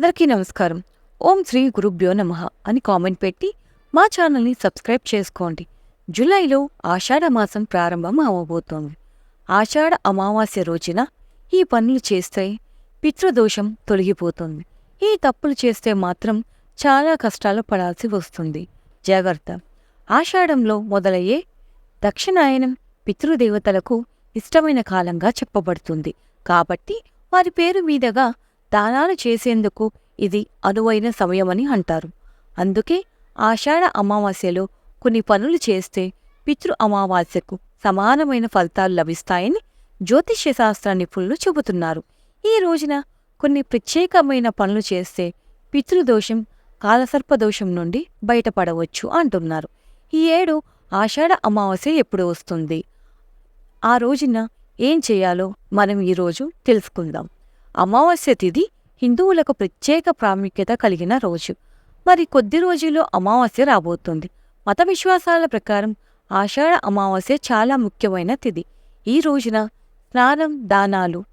అందరికీ నమస్కారం. ఓం శ్రీ గురుభ్యో నమ అని కామెంట్ పెట్టి మా ఛానల్ని సబ్స్క్రైబ్ చేసుకోండి. జూలైలో ఆషాఢ మాసం ప్రారంభం అవబోతోంది. ఆషాఢ అమావాస్య రోజున ఈ పనులు చేస్తే పితృదోషం తొలగిపోతుంది. ఈ తప్పులు చేస్తే మాత్రం చాలా కష్టాలు పడాల్సి వస్తుంది. జాగ్రత్త. ఆషాఢంలో మొదలయ్యే దక్షిణాయనం పితృదేవతలకు ఇష్టమైన కాలంగా చెప్పబడుతుంది. కాబట్టి వారి పేరు మీదగా దానాలు చేసేందుకు ఇది అనువైన సమయమని అంటారు. అందుకే ఆషాఢ అమావాస్యలో కొన్ని పనులు చేస్తే పితృ అమావాస్యకు సమానమైన ఫలితాలు లభిస్తాయని జ్యోతిష్య శాస్త్ర నిపుణులు చెబుతున్నారు. ఈ రోజున కొన్ని ప్రత్యేకమైన పనులు చేస్తే పితృదోషం కాలసర్పదోషం నుండి బయటపడవచ్చు అంటున్నారు. ఈ ఏడు ఆషాఢ అమావాస్య ఎప్పుడు వస్తుంది? ఆ రోజున ఏం చేయాలో మనం ఈరోజు తెలుసుకుందాం. అమావాస్య తిథి హిందువులకు ప్రత్యేక ప్రాముఖ్యత కలిగిన రోజు. మరి కొద్ది రోజుల్లో అమావాస్య రాబోతుంది. మత విశ్వాసాల ప్రకారం ఆషాఢ అమావాస్య చాలా ముఖ్యమైన తిథి ఈ రోజున స్నానం దానాలు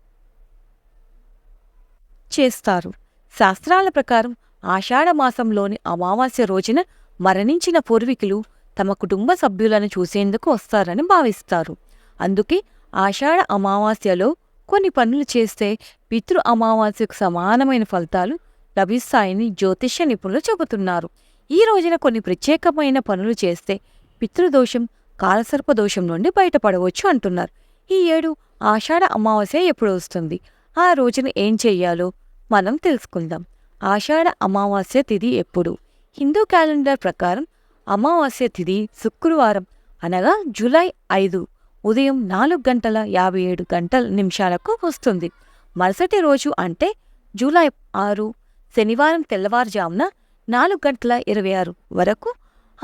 చేస్తారు. శాస్త్రాల ప్రకారం ఆషాఢ మాసంలోని అమావాస్య రోజున మరణించిన పూర్వీకులు తమ కుటుంబ సభ్యులను చూసేందుకు వస్తారని భావిస్తారు. అందుకే ఆషాఢ అమావాస్యలో కొన్ని పనులు చేస్తే పితృ అమావాస్యకు సమానమైన ఫలితాలు లభిస్తాయని జ్యోతిష్య నిపుణులు చెబుతున్నారు. ఈ రోజున కొన్ని ప్రత్యేకమైన పనులు చేస్తే పితృదోషం కాలసర్ప దోషం నుండి బయటపడవచ్చు అంటున్నారు. ఈ ఏడు ఆషాఢ అమావాస్య ఎప్పుడు వస్తుంది? ఆ రోజున ఏం చెయ్యాలో మనం తెలుసుకుందాం. ఆషాఢ అమావాస్య తిథి ఎప్పుడు? హిందూ క్యాలెండర్ ప్రకారం అమావాస్య తిథి శుక్రవారం అనగా జూలై ఐదు. ఉదయం నాలుగు గంటల యాభై ఏడు గంటల నిమిషాలకు వస్తుంది. మరుసటి రోజు అంటే జూలై ఆరు శనివారం తెల్లవారుజామున నాలుగు గంటల ఇరవై ఆరు వరకు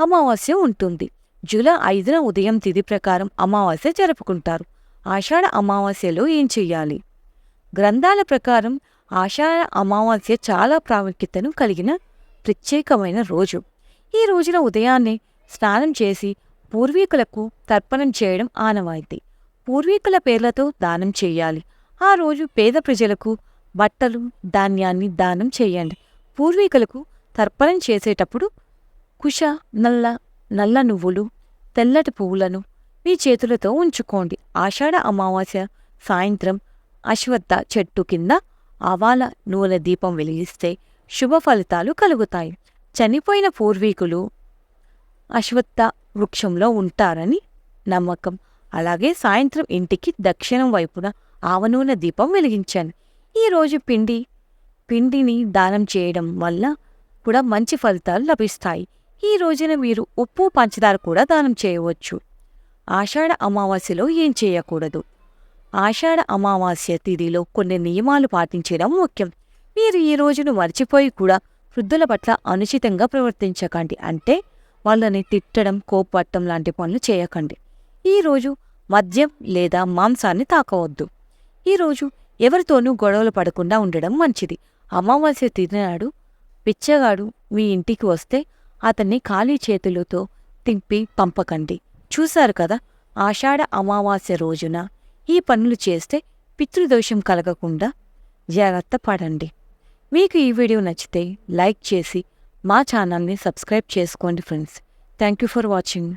అమావాస్య ఉంటుంది. జూలై ఐదున ఉదయం తిథి ప్రకారం అమావాస్య జరుపుకుంటారు. ఆషాఢ అమావాస్యలో ఏం చెయ్యాలి? గ్రంథాల ప్రకారం ఆషాఢ అమావాస్య చాలా ప్రాముఖ్యతను కలిగిన ప్రత్యేకమైన రోజు. ఈ రోజున ఉదయాన్నే స్నానం చేసి పూర్వీకులకు తర్పణం చేయడం ఆనవాయితీ. పూర్వీకుల పేర్లతో దానం చేయాలి. ఆ రోజు పేద ప్రజలకు బట్టలు ధాన్యాన్ని దానం చేయండి. పూర్వీకులకు తర్పణం చేసేటప్పుడు కుష నల్ల నల్ల నువ్వులు తెల్లటి పువ్వులను మీ చేతులతో ఉంచుకోండి. ఆషాఢ అమావాస్య సాయంత్రం అశ్వత్థ చెట్టు కింద ఆవాల నూనె దీపం వెలిగిస్తే శుభ ఫలితాలు కలుగుతాయి. చనిపోయిన పూర్వీకులు అశ్వత్థ వృక్షంలో ఉంటారని నమ్మకం. అలాగే సాయంత్రం ఇంటికి దక్షిణం వైపున ఆవనూనె దీపం వెలిగించాను. ఈరోజు పిండి పిండిని దానం చేయడం వల్ల కూడా మంచి ఫలితాలు లభిస్తాయి. ఈ రోజున మీరు ఉప్పు పంచదార కూడా దానం చేయవచ్చు. ఆషాఢ అమావాస్యలో ఏం చేయకూడదు. ఆషాఢ అమావాస్య తిథిలో కొన్ని నియమాలు పాటించడం ముఖ్యం. మీరు ఈ రోజును మర్చిపోయి కూడా వృద్ధుల పట్ల అనుచితంగా ప్రవర్తించకండి. అంటే వాళ్ళని తిట్టడం కోపట్టం లాంటి పనులు చేయకండి. ఈరోజు మద్యం లేదా మాంసాన్ని తాకవద్దు. ఈరోజు ఎవరితోనూ గొడవలు పడకుండా ఉండడం మంచిది. అమావాస్య తిరినాడు పిచ్చగాడు మీ ఇంటికి వస్తే అతన్ని ఖాళీ చేతులతో తింపి పంపకండి. చూశారు కదా ఆషాఢ అమావాస్య రోజున ఈ పనులు చేస్తే పితృదోషం కలగకుండా జాగ్రత్త పడండి. మీకు ఈ వీడియో నచ్చితే లైక్ చేసి మా ఛానల్ని సబ్స్క్రైబ్ చేసుకోండి friends. Thank you for watching